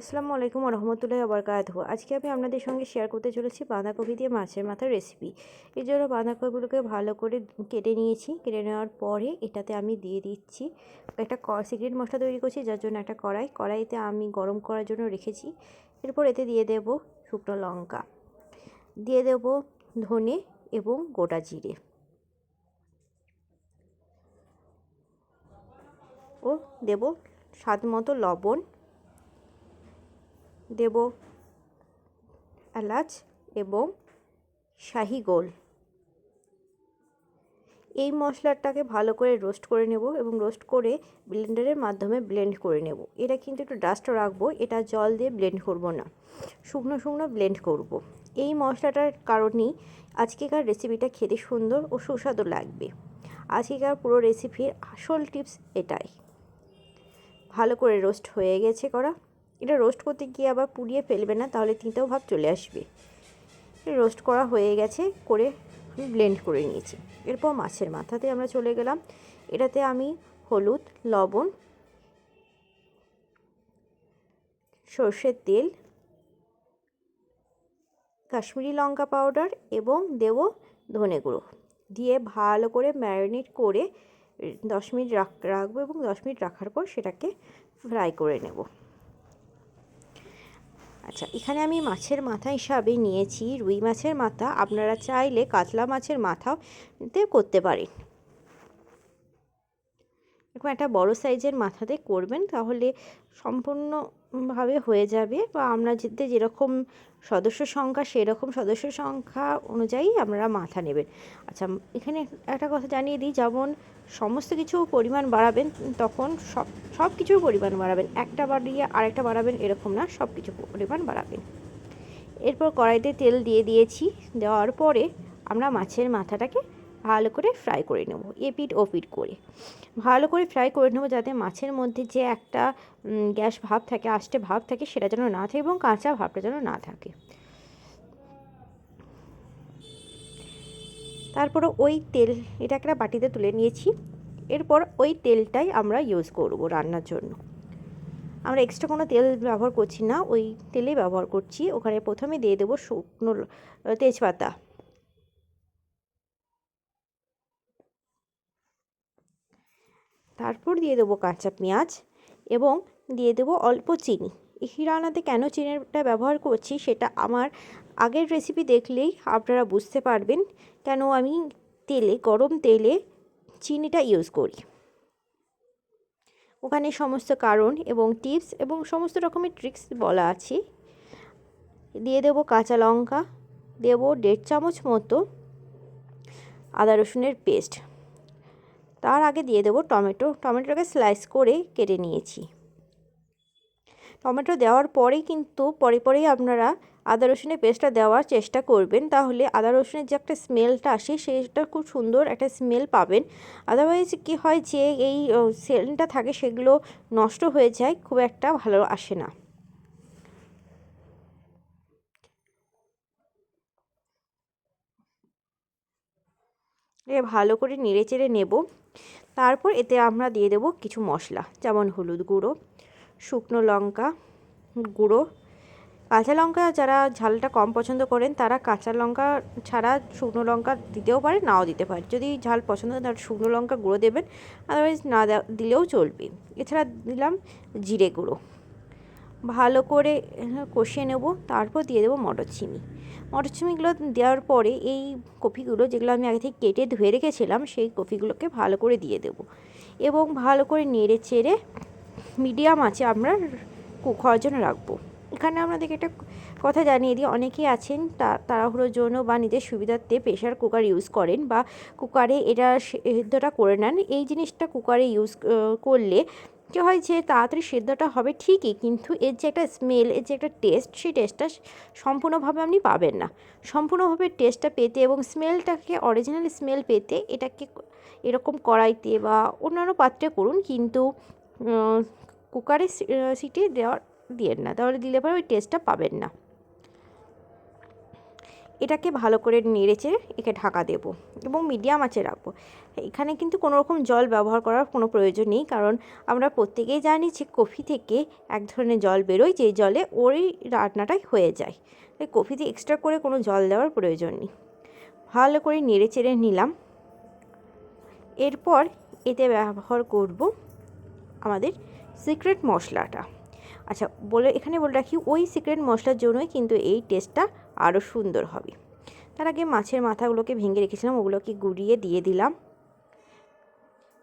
আসসালামু আলাইকুম রহমতুল্লাহ আবরকাত আজকে আমি আপনাদের সঙ্গে শেয়ার করতে চলেছি বাঁধাকপি দিয়ে মাছের মাথার রেসিপি এর জন্য বাঁধাকপিগুলোকে ভালো করে কেটে নিয়েছি। কেটে নেওয়ার পরে এটাতে আমি দিয়ে দিচ্ছি একটা সিক্রেট মশলা তৈরি করছি, যার জন্য একটা কড়াই। কড়াইতে আমি গরম করার জন্য রেখেছি। এরপর এতে দিয়ে দেব শুকনো লঙ্কা। দিয়ে দেব ধনে এবং গোটা জিরে। ও দেব স্বাদ মতো লবণ। দেব। এলাচ এবং শাহি গোল। এই মশলাটাকে ভালো করে রোস্ট করে নেব এবং রোস্ট করে ব্লেন্ডারের মাধ্যমে ব্লেন্ড করে নেব। এটা কিন্তু একটু ডাস্ট রাখব, এটা জল দিয়ে ব্লেন্ড করব না। শুকনো শুকনো ব্লেন্ড করব। এই মশলাটার কারণেই আজকেকার রেসিপিটা খেতে সুন্দর ও সুস্বাদু লাগবে। আজকেকার পুরো রেসিপির আসল টিপস এটাই। ভালো করে রোস্ট হয়ে গেছে করা। এটা রোস্ট করতে গিয়ে আবার পুড়িয়ে ফেলবে না, তাহলে তিনটাও ভাব চলে আসবে। রোস্ট করা হয়ে গেছে, করে আমি ব্লেন্ড করে নিয়েছি। এরপর মাছের মাথাতে আমরা চলে গেলাম। এটাতে আমি হলুদ, লবণ, সর্ষের তেল, কাশ্মীরি লঙ্কা পাউডার এবং দেব ধনে গুঁড়ো দিয়ে ভালো করে ম্যারিনেট করে দশ মিনিট রাখ, রাখব এবং দশ মিনিট রাখার পর সেটাকে ফ্রাই করে নেব। আচ্ছা এখানে আমি মাছের মাথা হিসাবে নিয়েছি। রুই মাছের মাথা, আপনারা চাইলে কাতলা মাছের মাথাও করতে পারেন। এরকম একটা বড় সাইজের মাথাতে করবেন, তাহলে সম্পূর্ণভাবে হয়ে যাবে বা আমরা যেতে যেরকম সদস্য সংখ্যা সেরকম সদস্য সংখ্যা অনুযায়ী আপনারা মাথা নেবেন। আচ্ছা এখানে একটা কথা জানিয়ে দিই, যেমন সমস্ত কিছু পরিমাণ বাড়াবেন, তখন সব সব কিছুর পরিমাণ বাড়াবেন। একটা বাড়িয়ে আরেকটা বাড়াবেন, এরকম না, সব কিছু পরিমাণ বাড়াবেন। এরপর কড়াইতে তেল দিয়ে দিয়েছি, দেওয়ার পরে আমরা মাছের মাথাটাকে ভালো করে ফ্রাই করে নেব এপিট ওপিট করে। ভালো করে ফ্রাই করে নেব যাতে মাছের মধ্যে যে একটা গ্যাস ভাব থাকে, আষ্টে ভাব থাকে, সেটা যেন না থাকে এবং কাঁচা ভাবটা যেন না থাকে। তারপর ওই তেল, এটা একটা বাটিতে তুলে নিয়েছি। এরপর ওই তেলটাই আমরা ইউজ করব রান্নার জন্য। আমরা এক্সট্রা কোনো তেল ব্যবহার করছি না, ওই তেলেই ব্যবহার করছি। ওখানে প্রথমে দিয়ে দেবো শুকনো তেজপাতা। তারপর দিয়ে দেবো কাঁচা পেঁয়াজ এবং দিয়ে দেবো অল্প চিনি। এই রান্নাতে কেন চিনিটা ব্যবহার করছি সেটা আমার আগের রেসিপি দেখলেই আপনারা বুঝতে পারবেন কেন আমি তেলে, গরম তেলে চিনিটা ইউজ করি। ওখানে সমস্ত কারণ এবং টিপস এবং সমস্ত রকমের ট্রিক্স বলা আছে। দিয়ে দেবো কাঁচা লঙ্কা, দেবো দেড় চামচ মতো আদা রসুনের পেস্ট তার আগে দিয়ে দেবো টমেটো। টমেটোটাকে স্লাইস করে কেটে নিয়েছি। টমেটো দেওয়ার পরেই কিন্তু পরে পরেই আপনারা আদা রসুনের পেস্টটা দেওয়ার চেষ্টা করবেন। তাহলে আদা রসুনের যে একটা স্মেলটা আসে, সেটা খুব সুন্দর একটা স্মেল পাবেন। আদারওয়াইজ কী হয় যে এই সেলটা থাকে, সেগুলো নষ্ট হয়ে যায়, খুব একটা ভালো আসে না। ভালো করে নেড়ে চেড়ে নেব। তারপর এতে আমরা দিয়ে দেব কিছু মশলা, যেমন হলুদ গুঁড়ো, শুকনো লঙ্কা গুঁড়ো। কাঁচা লঙ্কা যারা ঝালটা কম পছন্দ করেন, তারা কাঁচা লঙ্কা ছাড়া শুকনো লঙ্কা দিতেও পারে, নাও দিতে পারে। যদি ঝাল পছন্দ হয়, তাহলে শুকনো লঙ্কা গুঁড়ো দেবেন আদারওয়াইজ না দিলেও চলবে। এছাড়া দিলাম জিরে গুঁড়ো। ভালো করে কষিয়ে নেব, তারপর দিয়ে দেবো মটরচিনি। মটরশুঁটিগুলো দেওয়ার পরে এই কপিগুলো যেগুলো আমি আগে থেকে কেটে ধুয়ে রেখেছিলাম, সেই কপিগুলোকে ভালো করে দিয়ে দেব। এবং ভালো করে নেড়ে চেড়ে মিডিয়াম আছে আমরা কুক হওয়ার জন্য রাখব। এখানে আপনাদেরকে একটা কথা জানিয়ে দিই, অনেকেই আছেন তাড়াহুড়োর জন্য বা নিজের সুবিধার্থে প্রেশার কুকার ইউজ করেন বা কুকারে এটা সেদ্ধটা করে নেন। এই জিনিসটা কুকারে ইউজ করলে কী হয় যে তাড়াতাড়ি সেদ্ধটা হবে ঠিকই, কিন্তু এর যে একটা স্মেল এর যে একটা টেস্ট সেই টেস্টটা সম্পূর্ণভাবে আপনি পাবেন না। সম্পূর্ণভাবে টেস্টটা পেতে এবং স্মেলটাকে অরিজিনাল স্মেল পেতে এটাকে এরকম কড়াইতে বা অন্যান্য পাত্রে করুন, কিন্তু কুকারে সিটি দেওয়ার দিয়েন না। তাহলে দিলে পরে ওই টেস্টটা পাবেন না। এটাকে ভালো করে নেড়েচে একে ঢাকা দেব এবং মিডিয়াম আঁচে রাখব। এখানে কিন্তু কোনো রকম জল ব্যবহার করার কোনো প্রয়োজন নেই, কারণ আমরা প্রত্যেকেই জানি যে কফি থেকে এক ধরনের জল বেরোয় যে জলে ওই রান্নাটাই হয়ে যায়। তাই কফিতে এক্সট্রা করে কোনো জল দেওয়ার প্রয়োজন নেই। ভালো করে নেড়ে চেড়ে নিলাম। এরপর এতে ব্যবহার করব আমাদের সিক্রেট মশলাটা। আচ্ছা বলে এখানে বলে রাখি, ওই সিক্রেট মশলার জন্যই কিন্তু এই টেস্টটা আরও সুন্দর হবে। তার আগে মাছের মাথাগুলোকে ভেঙে রেখেছিলাম, ওগুলোকে গুঁড়িয়ে দিয়ে দিলাম।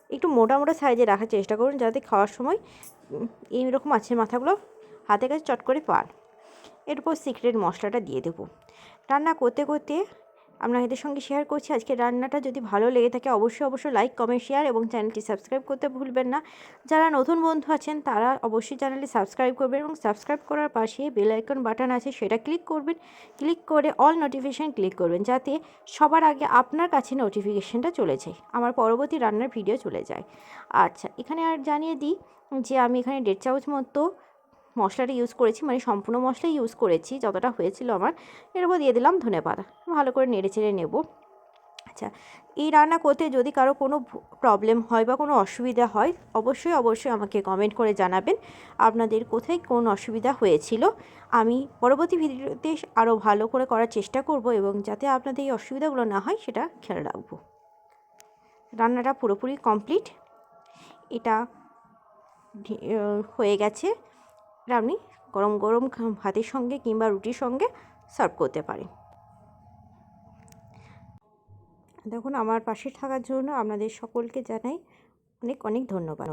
একটু মোটা মোটা সাইজে রাখার চেষ্টা করুন, যাতে খাওয়ার সময় এইরকম মাছের মাথাগুলো হাতে কাছে চট করে পান এরপর সিক্রেট মশলাটা দিয়ে দেবো। রান্না করতে করতে আপনাদের সঙ্গে শেয়ার করছি। আজকে রান্নাটা যদি ভালো লেগে থাকে, অবশ্যই অবশ্যই লাইক কমেন্ট শেয়ার এবং চ্যানেলটি সাবস্ক্রাইব করতে ভুলবেন না। যারা নতুন বন্ধু আছেন, তারা অবশ্যই চ্যানেলটি সাবস্ক্রাইব করবেন এবং সাবস্ক্রাইব করার পাশে বেল আইকন বাটন আছে, সেটা ক্লিক করবেন। ক্লিক করে অল নোটিফিকেশান ক্লিক করবেন, যাতে সবার আগে আপনার কাছে নোটিফিকেশানটা চলে যায়, আমার পরবর্তী রান্নার ভিডিও চলে যায়। আচ্ছা এখানে আর জানিয়ে দিই যে আমি এখানে দেড় চামচ মতো মশলাটা ইউজ করেছি মানে সম্পূর্ণ মশলাই ইউজ করেছি, যতটা হয়েছিল আমার। এর উপর দিয়ে দিলাম ধনে পাতা ভালো করে নেড়ে চেড়ে নেব। আচ্ছা এই রান্না করতে যদি কারও কোনো প্রবলেম হয় বা কোনো অসুবিধা হয়, অবশ্যই অবশ্যই আমাকে কমেন্ট করে জানাবেন। আপনাদের কোথায় কোন অসুবিধা হয়েছিল? আমি পরবর্তী ভিডিওতে আরও ভালো করে করার চেষ্টা করব এবং যাতে আপনাদের এই অসুবিধাগুলো না হয়, সেটা খেয়াল রাখব। রান্নাটা পুরোপুরি কমপ্লিট এটা হয়ে গেছে। আপনি গরম গরম ভাতের সঙ্গে কিংবা রুটির সঙ্গে সার্ভ করতে পারেন দেখুন, আমার পাশে থাকার জন্য আপনাদের সকলকে জানাই অনেক অনেক ধন্যবাদ।